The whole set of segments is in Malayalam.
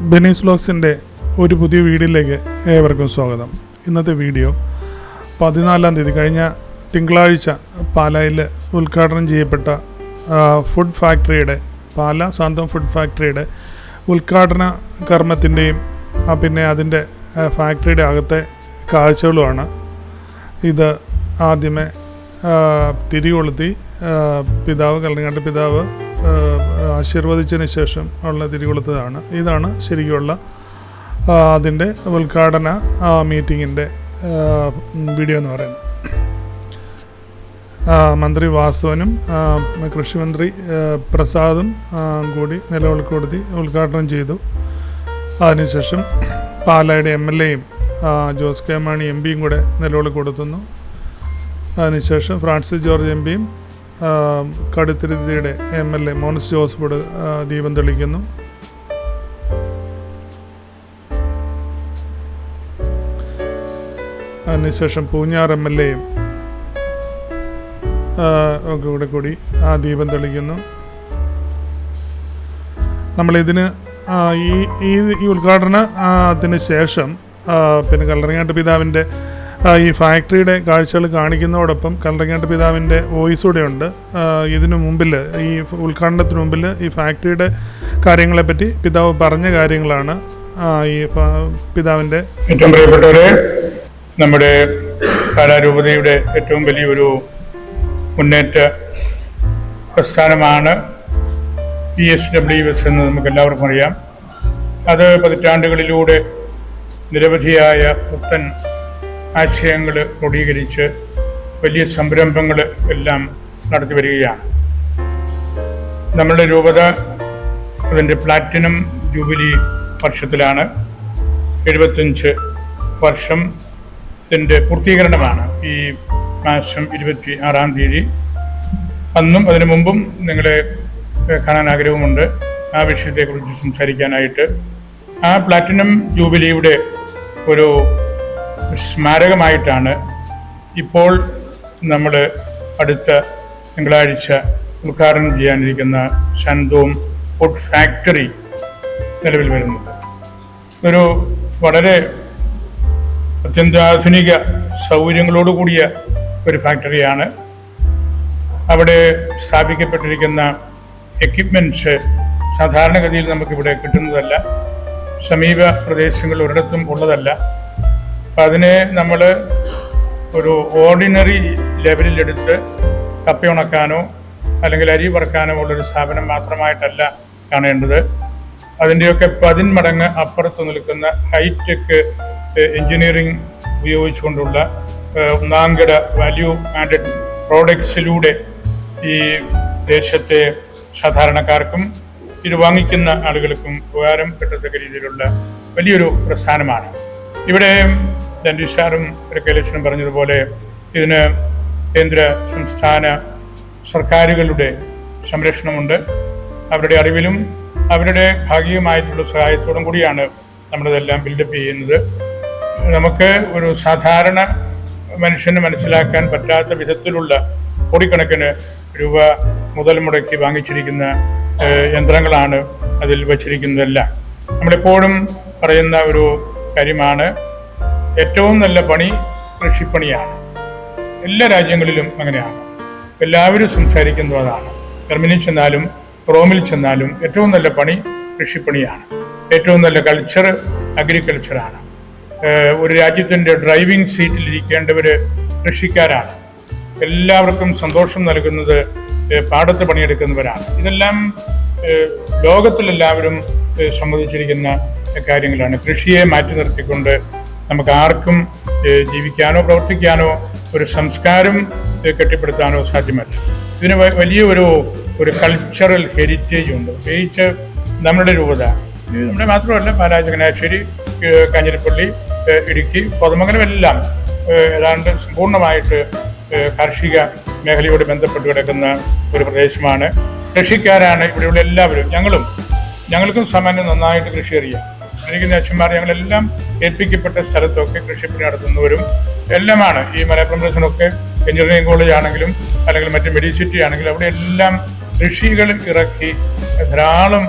ബെനീസ് വ്ലോഗ്സിന്റെ ഒരു പുതിയ വീഡിയോയിലേക്ക് ഏവർക്കും സ്വാഗതം. ഇന്നത്തെ വീഡിയോ പതിനാലാം തീയതി കഴിഞ്ഞ തിങ്കളാഴ്ച പാലായിൽ ഉദ്ഘാടനം ചെയ്യപ്പെട്ട ഫുഡ് ഫാക്ടറിയുടെ പാല സ്വന്തം ഫുഡ് ഫാക്ടറിയുടെ ഉദ്ഘാടന കർമ്മത്തിന്റെയും പിന്നെ അതിന്റെ ഫാക്ടറിയുടെ അകത്തെ കാഴ്ചകളുമാണ്. ഇത് ആദ്യമേ ആ, തിരി കൊളുത്തി ആ, പിതാവ് കല്ലങ്ങാട്ട് പിതാവ് ആശീർവദിച്ചതിന് ശേഷം ഉള്ള തിരികൊളുത്തതാണ് ഇതാണ് ശരിക്കുള്ള ആ, അതിന്റെ ഉദ്ഘാടന മീറ്റിങ്ങിന്റെ വീഡിയോ എന്ന് പറയുന്നത്. മന്ത്രി വാസവനും കൃഷിമന്ത്രി പ്രസാദും കൂടി നിലവിളക്കൊടുത്തി ഉദ്ഘാടനം ചെയ്തു. അതിനുശേഷം പാലായുടെ എം എൽ എയും ജോസ് കെ മാണി എം പിയും കൂടെ നിലവിളക്കൊടുത്തുന്നു അതിനുശേഷം ഫ്രാൻസിസ് ജോർജ് എം പിയും കടുത്തിരുത്തിയുടെ എം എൽ എ മോൻസ് ജോസഫോട് ദീപം തെളിക്കുന്നു. അതിനുശേഷം പൂഞ്ഞാർ എം എൽ എയും ഒക്കെ കൂടെ കൂടി ആ ദീപം തെളിക്കുന്നു. നമ്മളിതിന് ഈ ഈ ഉദ്ഘാടനത്തിന് ശേഷം പിന്നെ കല്ലറങ്ങാട്ട് പിതാവിന്റെ ഈ ഫാക്ടറിയുടെ കാഴ്ചകൾ കാണിക്കുന്നതോടൊപ്പം കല്ലറങ്ങാട്ട് പിതാവിന്റെ വോയിസ് കൂടെ ഉണ്ട് ഇതിനു മുമ്പിൽ ഈ ഉദ്ഘാടനത്തിന് മുമ്പിൽ ഈ ഫാക്ടറിയുടെ കാര്യങ്ങളെപ്പറ്റി പിതാവ് പറഞ്ഞ കാര്യങ്ങളാണ് ഈ പിതാവിന്റെ ഏറ്റവും പ്രിയപ്പെട്ടവരെ നമ്മുടെ കലാരൂപതയുടെ ഏറ്റവും വലിയൊരു മുന്നേറ്റ പ്രസ്ഥാനമാണ് പി എസ് ഡബ്ല്യു എസ് എന്ന് നമുക്ക് എല്ലാവർക്കും അറിയാം. അത് പതിറ്റാണ്ടുകളിലൂടെ നിരവധിയായ പുത്തൻ ആശയങ്ങൾ ക്രോഡീകരിച്ച് വലിയ സംരംഭങ്ങൾ എല്ലാം നടത്തി വരികയാണ്. നമ്മളുടെ രൂപത അതിന്റെ പ്ലാറ്റിനം ജൂബിലി വർഷത്തിലാണ്. എഴുപത്തഞ്ച് വർഷത്തിന്റെ പൂർത്തീകരണമാണ് ഈ മാസം ഇരുപത്തി ആറാം തീയതി. അന്നും അതിനു മുമ്പും നിങ്ങളെ കാണാൻ ആഗ്രഹമുണ്ട്. ആ വിഷയത്തെക്കുറിച്ച് സംസാരിക്കാനായിട്ട്. ആ പ്ലാറ്റിനം ജൂബിലിയുടെ ഒരു സ്മാരകമായിട്ടാണ് ഇപ്പോൾ നമ്മൾ അടുത്ത തിങ്കളാഴ്ച ഉദ്ഘാടനം ചെയ്യാനിരിക്കുന്ന ശാന്തോം ഫുഡ് ഫാക്ടറി നിലവിൽ വരുന്നത്. ഒരു വളരെ അത്യന്താധുനിക സൗകര്യങ്ങളോട് കൂടിയ ഒരു ഫാക്ടറിയാണ്. അവിടെ സ്ഥാപിക്കപ്പെട്ടിരിക്കുന്ന എക്യുപ്മെന്റ്സ് സാധാരണഗതിയിൽ നമുക്കിവിടെ കിട്ടുന്നതല്ല. സമീപ പ്രദേശങ്ങളിൽ ഒരിടത്തും ഉള്ളതല്ല. അതിനെ നമ്മൾ ഒരു ഓർഡിനറി ലെവലിലെടുത്ത് കപ്പയുണക്കാനോ അല്ലെങ്കിൽ അരി വറക്കാനോ ഉള്ളൊരു സ്ഥാപനം മാത്രമായിട്ടല്ല കാണേണ്ടത്. അതിന്റെയൊക്കെ പതിന്മടങ്ങ് അപ്പുറത്ത് നിൽക്കുന്ന ഹൈടെക് എഞ്ചിനീയറിംഗ് ഉപയോഗിച്ചുകൊണ്ടുള്ള ഒന്നാംകിട വാല്യൂ ആഡഡ് പ്രോഡക്ട്സിലൂടെ ഈ ദേശത്തെ സാധാരണക്കാർക്കും ഇത് വാങ്ങിക്കുന്ന ആളുകൾക്കും ഉപകാരം കിട്ടത്തക്ക രീതിയിലുള്ള വലിയൊരു പ്രസ്ഥാനമാണ്. ഇവിടെ ദൻഡിഷാറും കൈലക്ഷനും പറഞ്ഞതുപോലെ ഇതിന് കേന്ദ്ര സംസ്ഥാന സർക്കാരുകളുടെ സംരക്ഷണമുണ്ട്. അവരുടെ അറിവിലും അവരുടെ ഭാഗികമായിട്ടുള്ള സഹായത്തോടും കൂടിയാണ് നമ്മളിതെല്ലാം ബിൽഡപ്പ് ചെയ്യുന്നത്. നമുക്ക് ഒരു സാധാരണ മനുഷ്യന് മനസ്സിലാക്കാൻ പറ്റാത്ത വിധത്തിലുള്ള കോടിക്കണക്കിന് രൂപ മുതൽ മുടക്കി വാങ്ങിച്ചിരിക്കുന്ന യന്ത്രങ്ങളാണ് അതിൽ വച്ചിരിക്കുന്നതെല്ലാം. നമ്മളെപ്പോഴും പറയുന്ന ഒരു കാര്യമാണ് ഏറ്റവും നല്ല പണി കൃഷിപ്പണിയാണ്. എല്ലാ രാജ്യങ്ങളിലും അങ്ങനെയാണ്. എല്ലാവരും സംസാരിക്കുന്നത് അതാണ്. ജർമ്മനിയിൽ ചെന്നാലും റോമിൽ ചെന്നാലും ഏറ്റവും നല്ല പണി കൃഷിപ്പണിയാണ്. ഏറ്റവും നല്ല കൾച്ചർ അഗ്രികൾച്ചറാണ് ഒരു രാജ്യത്തിന്റെ ഡ്രൈവിംഗ് സീറ്റിൽ ഇരിക്കേണ്ടവർ കൃഷിക്കാരാണ്. എല്ലാവർക്കും സന്തോഷം നൽകുന്നത് പാടത്ത് പണിയെടുക്കുന്നവരാണ്. ഇതെല്ലാം ലോകത്തിലെല്ലാവരും സമ്മതിച്ചിരിക്കുന്ന കാര്യങ്ങളാണ്. കൃഷിയെ മാറ്റി നിർത്തിക്കൊണ്ട് നമുക്ക് ആർക്കും ജീവിക്കാനോ പ്രവർത്തിക്കാനോ ഒരു സംസ്കാരം കെട്ടിപ്പടുത്താനോ സാധ്യമല്ല. ഇതിന് വലിയ ഒരു ഒരു കൾച്ചറൽ ഹെരിറ്റേജ് ഉണ്ട്. പ്രത്യേകിച്ച് നമ്മുടെ രൂപത. നമ്മുടെ മാത്രമല്ല പാലാ ചങ്ങനാശ്ശേരി കാഞ്ഞിരപ്പള്ളി ഇടുക്കി കോതമംഗലം എല്ലാം ഏതാണ്ട് സമ്പൂർണമായിട്ട് കാർഷിക മേഖലയോട് ബന്ധപ്പെട്ട് കിടക്കുന്ന ഒരു പ്രദേശമാണ്. കൃഷിക്കാരാണ് ഇവിടെയുള്ള എല്ലാവരും. ഞങ്ങളും ഞങ്ങൾക്കും സാമാന്യം നന്നായിട്ട് കൃഷി അറിയാം. എനിക്ക് അച്ഛന്മാർ ഞങ്ങളെല്ലാം ഏൽപ്പിക്കപ്പെട്ട സ്ഥലത്തൊക്കെ കൃഷിപ്പണി നടത്തുന്നവരും എല്ലാമാണ്. ഈ മലപ്പുറം പ്രദേശനൊക്കെ എഞ്ചിനീയറിംഗ് കോളേജ് ആണെങ്കിലും അല്ലെങ്കിൽ മറ്റ് മെഡിസിറ്റി ആണെങ്കിലും അവിടെ എല്ലാം കൃഷികൾ ഇറക്കി ധാരാളം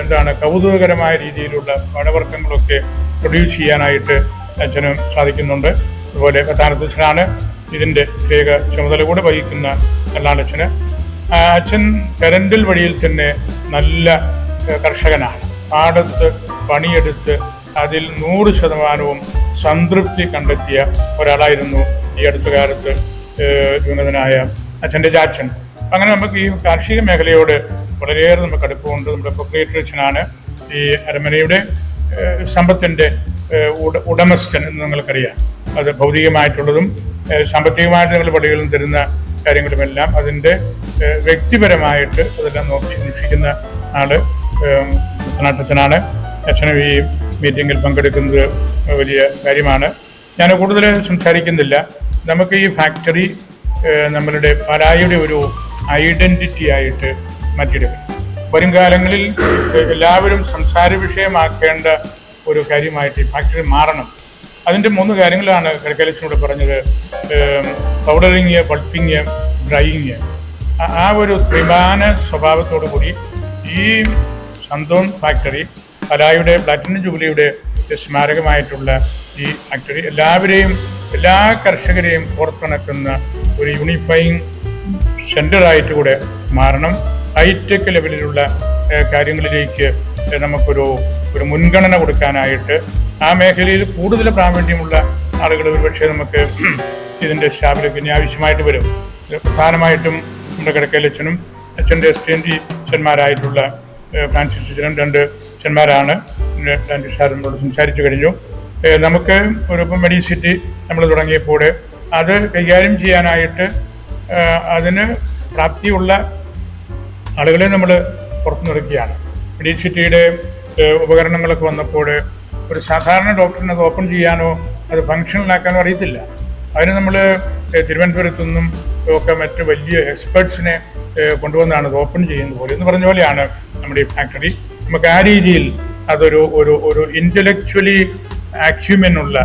എന്താണ് കൗതുകകരമായ രീതിയിലുള്ള പഴവർഗങ്ങളൊക്കെ പ്രൊഡ്യൂസ് ചെയ്യാനായിട്ട് അച്ഛനും സാധിക്കുന്നുണ്ട്. അതുപോലെ പ്രധാനത്തച്ഛനാണ് ഇതിന്റെ പ്രത്യേക ചുമതല കൂടെ വഹിക്കുന്ന കല്ലാളച്ഛന് അച്ഛൻ കരണ്ടിൽ വഴിയിൽ തന്നെ നല്ല കർഷകനാണ്. പാടത്ത് പണിയെടുത്ത് അതിൽ നൂറ് ശതമാനവും സംതൃപ്തി കണ്ടെത്തിയ ഒരാളായിരുന്നു ഈ അടുത്ത കാലത്ത് ഉന്നതനായ അച്ഛന്റെ ചാച്ചൻ അങ്ങനെ നമുക്ക് ഈ കാർഷിക മേഖലയോട് വളരെയേറെ നമുക്ക് അടുപ്പമുണ്ട്. നമ്മുടെ പ്രൊക്രിയേറ്റർ അച്ഛനാണ് ഈ അരമനയുടെ സമ്പത്തിന്റെ ഉടമസ്ഥൻ എന്ന് നിങ്ങൾക്കറിയാം. അത് ഭൗതികമായിട്ടുള്ളതും സാമ്പത്തികമായിട്ട് നിങ്ങൾ പള്ളികളിൽ തരുന്ന കാര്യങ്ങളുമെല്ലാം അതിന്റെ വ്യക്തിപരമായിട്ട് അതെല്ലാം നോക്കി അന്വേഷിക്കുന്ന ആൾ ഏഹ്, നാട്ടച്ഛനാണ് അച്ഛനും ഈ മീറ്റിങ്ങിൽ പങ്കെടുക്കുന്നത് വലിയ കാര്യമാണ്. ഞാൻ കൂടുതൽ സംസാരിക്കുന്നില്ല. നമുക്ക് ഈ ഫാക്ടറി നമ്മളുടെ പാലായുടെ ഒരു ഐഡന്റിറ്റി ആയിട്ട് മാറ്റിയെടുക്കണം വരും കാലങ്ങളിൽ എല്ലാവരും സംസാര വിഷയമാക്കേണ്ട ഒരു കാര്യമായിട്ട് ഈ ഫാക്ടറി മാറണം. അതിന്റെ മൂന്ന് കാര്യങ്ങളാണ് കരക്കലച്ചനോട് പറഞ്ഞത്. പൗഡറിങ് പൾപ്പിങ് ഡ്രൈയിങ് ആ ഒരു ത്രിമാന സ്വഭാവത്തോടു കൂടി ഈ സന്തോൺ ഫാക്ടറി പലായുടെ പ്ലാറ്റിനം ജൂബിലിയുടെ സ്മാരകമായിട്ടുള്ള ഈ ആക്ടറി എല്ലാവരെയും എല്ലാ കർഷകരെയും പുറത്തിണക്കുന്ന ഒരു യൂണിഫൈങ് സെന്ററായിട്ട് കൂടെ മാറണം. ഹൈടെക് ലെവലിലുള്ള കാര്യങ്ങളിലേക്ക് നമുക്കൊരു ഒരു മുൻഗണന കൊടുക്കാനായിട്ട് ആ മേഖലയിൽ കൂടുതൽ പ്രാവീണ്യമുള്ള ആളുകൾ ഒരുപക്ഷെ നമുക്ക് ഇതിന്റെ സ്റ്റാഫിലേക്ക് ഇനി ആവശ്യമായിട്ട് വരും. പ്രധാനമായിട്ടും നമ്മുടെ കിടക്കയിലച്ഛനും അച്ഛന്റെ എസ് ടി എൻ ജി അച്ഛന്മാരായിട്ടുള്ള ഫ്രാൻസിസ് അച്ഛനും രണ്ട് അച്ഛന്മാരാണ് രണ്ട് സംസാരിച്ചു കഴിഞ്ഞു. നമുക്ക് ഒരു മെഡിസിറ്റി നമ്മൾ തുടങ്ങിയപ്പോൾ അത് കൈകാര്യം ചെയ്യാനായിട്ട് അതിന് പ്രാപ്തിയുള്ള ആളുകളെ നമ്മൾ പുറത്തു നിർത്തുകയാണ് മെഡിസിറ്റിയുടെ ഉപകരണങ്ങളൊക്കെ വന്നപ്പോൾ ഒരു സാധാരണ ഡോക്ടറിനെ അത് ഓപ്പൺ ചെയ്യാനോ അത് ഫങ്ഷണലാക്കാനോ അറിയത്തില്ല. അതിന് നമ്മൾ തിരുവനന്തപുരത്തു നിന്നും ഒക്കെ മറ്റ് വലിയ എക്സ്പേർട്സിനെ കൊണ്ടുവന്നാണ് അത് ഓപ്പൺ ചെയ്യുന്നത്. പോലെ എന്ന് പറഞ്ഞ പോലെയാണ് നമ്മുടെ ഈ ഫാക്ടറി നമുക്ക് ആ രീതിയിൽ അതൊരു ഒരു ഒരു ഇന്റലക്ച്വലി ഉള്ള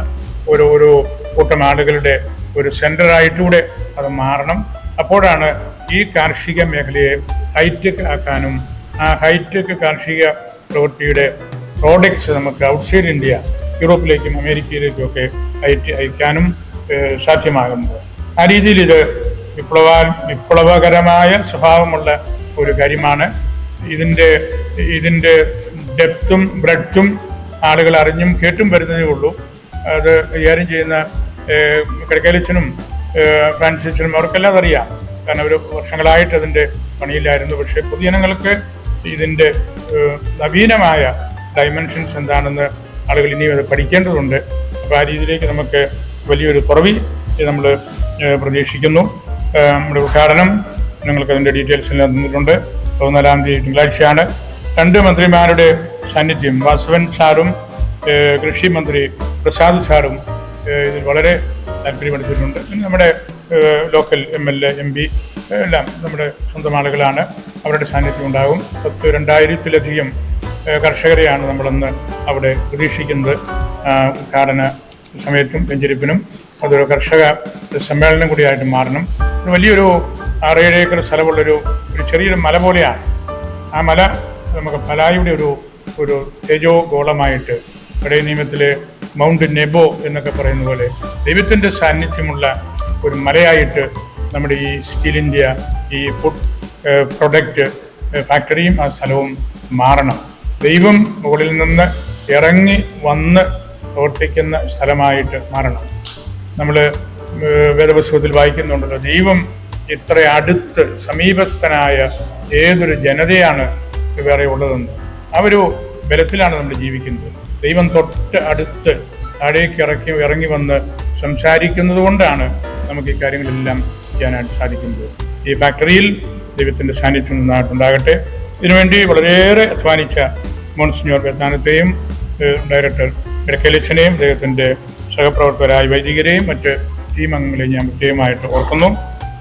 ഒരു ഒരു കൂട്ടം ആളുകളുടെ ഒരു സെന്ററായിട്ടൂടെ അത് മാറണം. അപ്പോഴാണ് ഈ കാർഷിക മേഖലയെ ഹൈടെക് ആക്കാനും ആ ഹൈടെക് കാർഷിക പ്രവൃത്തിയുടെ പ്രോഡക്ട്സ് നമുക്ക് ഔട്ട്സൈഡ് ഇന്ത്യ യൂറോപ്പിലേക്കും അമേരിക്കയിലേക്കും ഒക്കെ അയറ്റി അയക്കാനും സാധ്യമാകുന്നത്. ആ രീതിയിൽ ഇത് വിപ്ലവ വിപ്ലവകരമായ സ്വഭാവമുള്ള ഒരു കാര്യമാണ്. ഇതിന്റെ ഇതിന്റെ ഡെപ്തും ബ്രെഡ്ത്തും ആളുകൾ അറിഞ്ഞും കേട്ടും വരുന്നതേ ഉള്ളൂ. അത് കൈകാര്യം ചെയ്യുന്ന കിടക്കലച്ചനും ഫ്രാൻസിച്ചനും അവർക്കെല്ലാം അറിയാം കാരണം അവർ വർഷങ്ങളായിട്ട് അതിന്റെ പണിയിലായിരുന്നു. പക്ഷേ പൊതുജനങ്ങൾക്ക് ഇതിന്റെ നവീനമായ ഡൈമെൻഷൻസ് എന്താണെന്ന് ആളുകൾ ഇനിയും അത് പഠിക്കേണ്ടതുണ്ട്. അപ്പോൾ ആ രീതിയിലേക്ക് നമുക്ക് വലിയൊരു കുറവി നമ്മൾ പ്രതീക്ഷിക്കുന്നു. നമ്മുടെ ഉദ്ഘാടനം നിങ്ങൾക്ക് അതിന്റെ ഡീറ്റെയിൽസ് എല്ലാം തന്നിട്ടുണ്ട്. പതിനാലാം തീയതി തിങ്കളാഴ്ചയാണ്. രണ്ട് മന്ത്രിമാരുടെ സാന്നിധ്യം വാസവൻ സാറും കൃഷി മന്ത്രി പ്രസാദ് സാറും ഇതിൽ വളരെ താല്പര്യമെടുത്തിട്ടുണ്ട്. നമ്മുടെ local M L A M P എല്ലാം നമ്മുടെ സ്വന്തം ആളുകളാണ്. അവരുടെ സാന്നിധ്യം ഉണ്ടാകും. പത്ത് രണ്ടായിരത്തിലധികം കർഷകരെയാണ് നമ്മളന്ന് അവിടെ പ്രതീക്ഷിക്കുന്നത്. ഉദ്ഘാടന സമയത്തും വെഞ്ചരിപ്പിനും അതൊരു കർഷക സമ്മേളനം കൂടിയായിട്ട് മാറണം. വലിയൊരു ആറേഴ് ഏക്കർ സ്ഥലമുള്ളൊരു ഒരു ചെറിയൊരു മല പോലെയാണ്. ആ മല നമുക്ക് പലായുടെ ഒരു ഒരു തേജോ ഗോളമായിട്ട് പഴയ നിയമത്തിലെ മൗണ്ട് നെബോ എന്നൊക്കെ പറയുന്ന പോലെ ദൈവത്തിന്റെ സാന്നിധ്യമുള്ള ഒരു മലയായിട്ട് നമ്മുടെ ഈ സ്റ്റീൽ ഇന്ത്യ ഈ ഫുഡ് പ്രൊഡക്റ്റ് ഫാക്ടറിയും ആ സ്ഥലവും മാറണം. ദൈവം മുകളിൽ നിന്ന് ഇറങ്ങി വന്ന് പ്രവർത്തിക്കുന്ന സ്ഥലമായിട്ട് മാറണം. നമ്മൾ വേദപുസ്തകത്തിൽ വായിക്കുന്നുണ്ടല്ലോ ദൈവം ഇത്ര അടുത്ത് സമീപസ്ഥനായ ഏതൊരു ജനതയാണ് വേറെ ഉള്ളതെന്ന് ആ ഒരു ബലത്തിലാണ് നമ്മൾ ജീവിക്കുന്നത്. ദൈവം തൊട്ട് അടുത്ത് താഴേക്ക് ഇറക്കി ഇറങ്ങി വന്ന് സംസാരിക്കുന്നത് കൊണ്ടാണ് നമുക്ക് ഈ കാര്യങ്ങളെല്ലാം ചെയ്യാനായിട്ട് സാധിക്കുന്നത്. ഈ ഫാക്ടറിയിൽ ദൈവത്തിന്റെ സാന്നിധ്യം നന്നായിട്ടുണ്ടാകട്ടെ. ഇതിനുവേണ്ടി വളരെയേറെ അധ്വാനിച്ച മോൺസിഞ്ഞോർ ബെത്താനത്തെയും ഏഹ് ഡയറക്ടർ ഇടക്കലിച്ചനെയും അദ്ദേഹത്തിന്റെ സഹപ്രവർത്തകരായ വൈദികരെയും മറ്റ് ടീം അംഗങ്ങളെയും ഞാൻ പ്രത്യേകമായിട്ട് ഓർക്കുന്നു.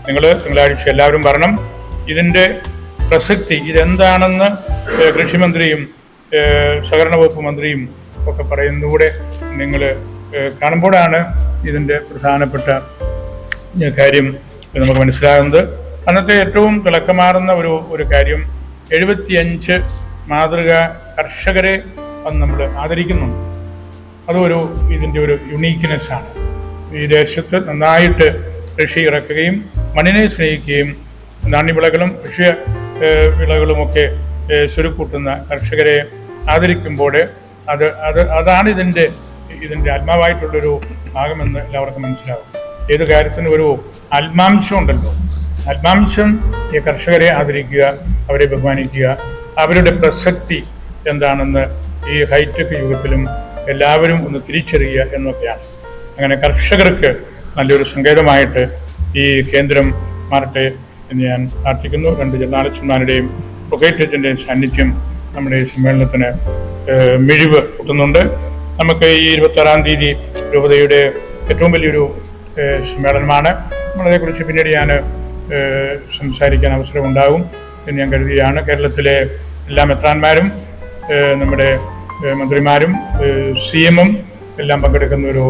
നിങ്ങൾ തിങ്കളാഴ്ച എല്ലാവരും വരണം. ഇതിന്റെ പ്രസക്തി. ഇതെന്താണെന്ന് കൃഷിമന്ത്രിയും സഹകരണ വകുപ്പ് മന്ത്രിയും ഒക്കെ പറയുന്നതുകൂടെ നിങ്ങൾ കാണുമ്പോഴാണ് ഇതിന്റെ പ്രധാനപ്പെട്ട കാര്യം നമുക്ക് മനസ്സിലാകുന്നത്. അന്നത്തെ ഏറ്റവും തിളക്കമാർന്ന ഒരു ഒരു കാര്യം എഴുപത്തിയഞ്ച് മാതൃക കർഷകരെ നമ്മൾ ആദരിക്കുന്നുണ്ട്. അതൊരു ഇതിന്റെ ഒരു യുണീക്ക്നെസ് ആണ് ഈ ദേശത്ത് നന്നായിട്ട് കൃഷി ഇറക്കുകയും മണ്ണിനെ സ്നേഹിക്കുകയും നാണ്യവിളകളും ഏഹ്, വിളകളുമൊക്കെ ചുരുക്കൂട്ടുന്ന കർഷകരെ ആദരിക്കുമ്പോൾ അത് അത് അതാണ് ഇതിന്റെ ഇതിന്റെ ആത്മാവായിട്ടുള്ളൊരു ഭാഗമെന്ന് എല്ലാവർക്കും മനസ്സിലാവും. ഏത് കാര്യത്തിനും ഒരു ആത്മാംശം ഉണ്ടല്ലോ. ആത്മാംശം ഈ കർഷകരെ ആദരിക്കുക അവരെ ബഹുമാനിക്കുക അവരുടെ പ്രസക്തി എന്താണെന്ന് ഈ ഹൈടെക് യുഗത്തിലും എല്ലാവരും ഒന്ന് തിരിച്ചറിയുക എന്നൊക്കെയാണ്. അങ്ങനെ കർഷകർക്ക് നല്ലൊരു സങ്കേതമായിട്ട് ഈ കേന്ദ്രം മാറട്ടെ. എന്ന് ഞാൻ പ്രാർത്ഥിക്കുന്നു രണ്ട് ജില്ലാലച്ചന്മാരുടെയും പ്രൊക്കേറ്റേറ്റിന്റെയും സാന്നിധ്യം നമ്മുടെ ഈ സമ്മേളനത്തിന് മിഴിവ് കൂട്ടുന്നുണ്ട്. നമുക്ക് ഈ ഇരുപത്തി ആറാം തീയതി രൂപതയുടെ ഏറ്റവും വലിയൊരു സമ്മേളനമാണ്. നമ്മളതേക്കുറിച്ച് പിന്നീട് ഞാൻ സംസാരിക്കാൻ അവസരമുണ്ടാകും എന്ന് ഞാൻ കരുതിയാണ് കേരളത്തിലെ എല്ലാ മെത്രാന്മാരും നമ്മുടെ മന്ത്രിമാരും സി എമ്മും എല്ലാം പങ്കെടുക്കുന്ന ഒരു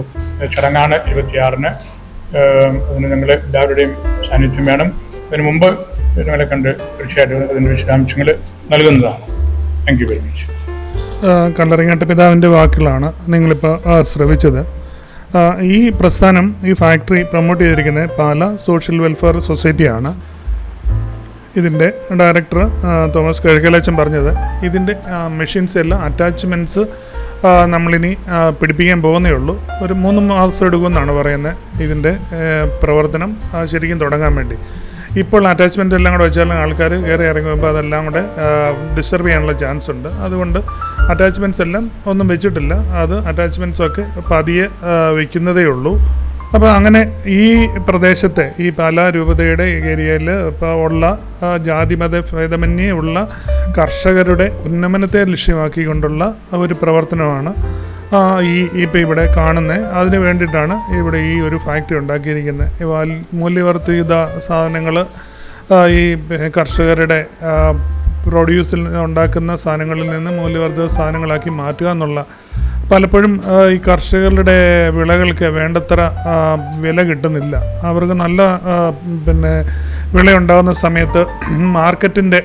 ചടങ്ങാണ് ഇരുപത്തിയാറിന്. അതിന് നിങ്ങൾ എല്ലാവരുടെയും സാന്നിധ്യം വേണം. അതിന് മുമ്പ് നിങ്ങളെ കണ്ട് തീർച്ചയായിട്ടും അതിന്റെ വിശദാംശങ്ങൾ നൽകുന്നതാണ്. Thank you very much Kallarangatt പിതാവിന്റെ വാക്കുകളാണ് നിങ്ങളിപ്പോൾ ശ്രവിച്ചത്. ഈ പ്രസ്ഥാനം ഈ ഫാക്ടറി പ്രൊമോട്ട് ചെയ്തിരിക്കുന്നത് പാല സോഷ്യൽ വെൽഫെയർ സൊസൈറ്റിയാണ് ഇതിന്റെ ഡയറക്ടർ തോമസ് കിഴക്കലച്ചൻ പറഞ്ഞത്. ഇതിന്റെ മെഷീൻസ് എല്ലാം അറ്റാച്ച്മെന്റ്സ് നമ്മളിനി പിടിപ്പിക്കാൻ പോകുന്നേ ഉള്ളൂ. ഒരു മൂന്ന് മാസം എടുക്കുമെന്നാണ് പറയുന്നത് ഇതിന്റെ പ്രവർത്തനം ശരിക്കും തുടങ്ങാൻ വേണ്ടി. ഇപ്പോൾ അറ്റാച്ച്മെന്റ് എല്ലാം കൂടെ വെച്ചാൽ ആൾക്കാർ കയറി ഇറങ്ങുമ്പോൾ അതെല്ലാം കൂടെ ഡിസ്റ്റർബ് ചെയ്യാനുള്ള ചാൻസ് ഉണ്ട്. അതുകൊണ്ട് അറ്റാച്ച്മെന്റ്സ് എല്ലാം ഒന്നും വെച്ചിട്ടില്ല. അത് അറ്റാച്ച്മെന്റ്സ് ഒക്കെ പതിയെ വയ്ക്കുന്നതേ ഉള്ളൂ. അപ്പോൾ അങ്ങനെ ഈ പ്രദേശത്തെ ഈ പാലാ രൂപതയുടെ ഏരിയയിൽ ഇപ്പോൾ ഉള്ള ജാതിമത ഭേദമന്യേ ഉള്ള കർഷകരുടെ ഉന്നമനത്തെ ലക്ഷ്യമാക്കിക്കൊണ്ടുള്ള ഒരു പ്രവർത്തനമാണ് ഈ ഇപ്പോൾ ഇവിടെ കാണുന്നത് അതിന് വേണ്ടിയിട്ടാണ് ഇവിടെ ഈ ഒരു ഫാക്ടറി ഉണ്ടാക്കിയിരിക്കുന്നത്. ഈ മൂല്യവർദ്ധിത സാധനങ്ങൾ ഈ കർഷകരുടെ പ്രൊഡ്യൂസിൽ ഉണ്ടാക്കുന്ന സാധനങ്ങളിൽ നിന്ന് മൂല്യവർദ്ധിത സാധനങ്ങളാക്കി മാറ്റുക എന്നുള്ള പലപ്പോഴും ഈ കർഷകരുടെ വിളകൾക്ക് വേണ്ടത്ര വില കിട്ടുന്നില്ല. അവർക്ക് നല്ല പിന്നെ വിളയുണ്ടാകുന്ന സമയത്ത് മാർക്കറ്റിന്റെ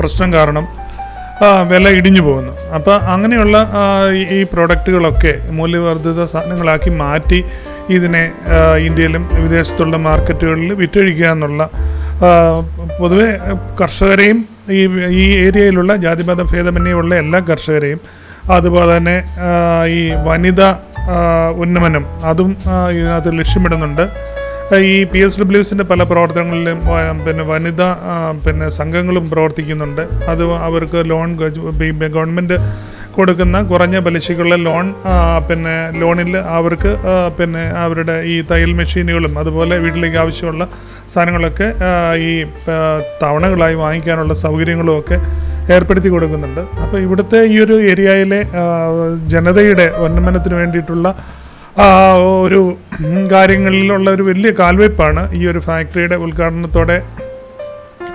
പ്രശ്നം കാരണം വില ഇടിഞ്ഞു പോകുന്നു. അപ്പോൾ അങ്ങനെയുള്ള ഈ- പ്രൊഡക്റ്റുകളൊക്കെ മൂല്യവർദ്ധിത സാധനങ്ങളാക്കി മാറ്റി ഇതിനെ ഇന്ത്യയിലും വിദേശത്തുള്ള മാർക്കറ്റുകളിൽ വിറ്റഴിക്കുക എന്നുള്ള പൊതുവെ കർഷകരെയും ഈ ഈ ഏരിയയിലുള്ള ജാതിമത ഭേദമന്യുള്ള എല്ലാ കർഷകരെയും അതുപോലെ തന്നെ ഈ വനിത ഉന്നമനം അതും ഇതിനകത്ത് ലക്ഷ്യമിടുന്നുണ്ട്. ഈ പി എസ് ഡബ്ല്യുസിന്റെ പല പ്രവർത്തനങ്ങളിലും പിന്നെ വനിതാ പിന്നെ സംഘങ്ങളും പ്രവർത്തിക്കുന്നുണ്ട്. അത് അവർക്ക് ലോൺ ഗവൺമെന്റ് കൊടുക്കുന്ന കുറഞ്ഞ പലിശക്കുള്ള ലോൺ പിന്നെ ലോണിൽ അവർക്ക് പിന്നെ അവരുടെ ഈ തയ്യൽ മെഷീനുകളും അതുപോലെ വീട്ടിലേക്ക് ആവശ്യമുള്ള സാധനങ്ങളൊക്കെ ഈ തവണകളായി വാങ്ങിക്കാനുള്ള സൗകര്യങ്ങളും ഒക്കെ ഏർപ്പെടുത്തി കൊടുക്കുന്നുണ്ട്. അപ്പോൾ ഇവിടുത്തെ ഈ ഒരു ഏരിയയിലെ ജനതയുടെ ഉന്നമനത്തിന് വേണ്ടിയിട്ടുള്ള ഒരു കാര്യങ്ങളിലുള്ള ഒരു വലിയ കാൽവയ്പ്പാണ് ഈ ഒരു ഫാക്ടറിയുടെ ഉദ്ഘാടനത്തോടെ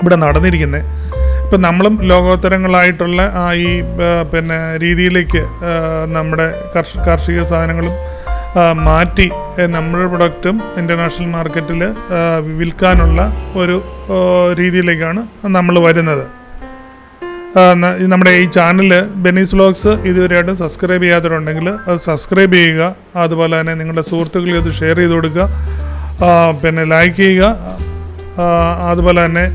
ഇവിടെ നടന്നിരിക്കുന്നത്. ഇപ്പം നമ്മളും ലോകോത്തരങ്ങളായിട്ടുള്ള ആ ഈ പിന്നെ രീതിയിലേക്ക് നമ്മുടെ കർഷ കാർഷിക സാധനങ്ങളും മാറ്റി നമ്മുടെ പ്രൊഡക്റ്റും ഇന്റർനാഷണൽ മാർക്കറ്റിൽ വിൽക്കാനുള്ള ഒരു രീതിയിലേക്കാണ് നമ്മൾ വരുന്നത്. നമ്മുടെ ഈ ചാനൽ ബെനീസ് വ്ലോഗ്സ് ഇതുവരെയായിട്ടും സബ്സ്ക്രൈബ് ചെയ്യാത്തവരുണ്ടെങ്കിൽ അത് സബ്സ്ക്രൈബ് ചെയ്യുക. അതുപോലെ തന്നെ നിങ്ങളുടെ സുഹൃത്തുക്കളിൽ ഇത് ഷെയർ ചെയ്ത് കൊടുക്കുക. പിന്നെ ലൈക്ക് ചെയ്യുക. അതുപോലെ തന്നെ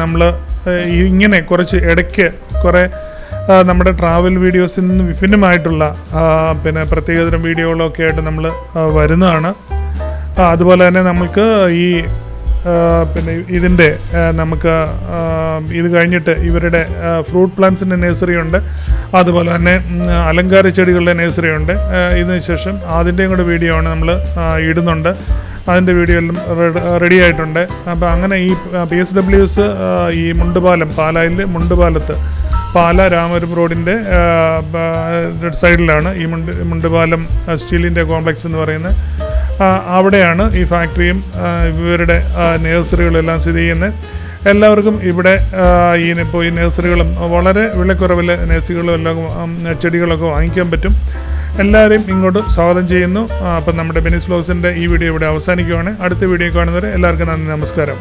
നമ്മൾ ഇങ്ങനെ കുറച്ച് ഇടയ്ക്ക് കുറേ നമ്മുടെ ട്രാവൽ വീഡിയോസിൽ നിന്ന് വിഭിന്നമായിട്ടുള്ള പിന്നെ പ്രത്യേകതരം വീഡിയോകളൊക്കെ ആയിട്ട് നമ്മൾ വരുന്നതാണ്. അതുപോലെ തന്നെ നമുക്ക് ഈ പിന്നെ ഇതിന്റെ നമുക്ക് ഇത് കഴിഞ്ഞിട്ട് ഇവരുടെ ഫ്രൂട്ട് പ്ലാന്റ്സിന്റെ നേഴ്സറി ഉണ്ട്. അതുപോലെ തന്നെ അലങ്കാര ചെടികളുടെ നേഴ്സറി ഉണ്ട്. ഇതിന് ശേഷം അതിന്റെയും കൂടെ വീഡിയോ ആണ് നമ്മൾ ഇടുന്നുണ്ട്. അതിന്റെ വീഡിയോ എല്ലാം റെഡി ആയിട്ടുണ്ട്. അപ്പോൾ അങ്ങനെ ഈ പി എസ് ഡബ്ല്യുസ് ഈ മുണ്ടുപാലം പാലായിൽ മുണ്ടുപാലത്ത് പാല രാമപുരം റോഡിന്റെ സൈഡിലാണ് ഈ മുണ്ട് മുണ്ടുപാലം സ്റ്റീലിന്റെ കോംപ്ലക്സ് എന്ന് പറയുന്നത്. അവിടെയാണ് ഈ ഫാക്ടറിയും ഇവരുടെ നേഴ്സറികളും എല്ലാം സ്ഥിതി ചെയ്യുന്നത്. എല്ലാവർക്കും ഇവിടെ ഈ ഇപ്പോൾ ഈ നേഴ്സറികളും വളരെ വിലക്കുറവിൽ നേഴ്സറികളും എല്ലാം ചെടികളൊക്കെ വാങ്ങിക്കാൻ പറ്റും. എല്ലാവരെയും ഇങ്ങോട്ട് സ്വാഗതം ചെയ്യുന്നു. അപ്പം നമ്മുടെ ബെനിസ് ബ്ലോസിന്റെ ഈ വീഡിയോ ഇവിടെ അവസാനിക്കുകയാണ്. അടുത്ത വീഡിയോ കാണുന്നവരെ എല്ലാവർക്കും നന്ദി നമസ്കാരം.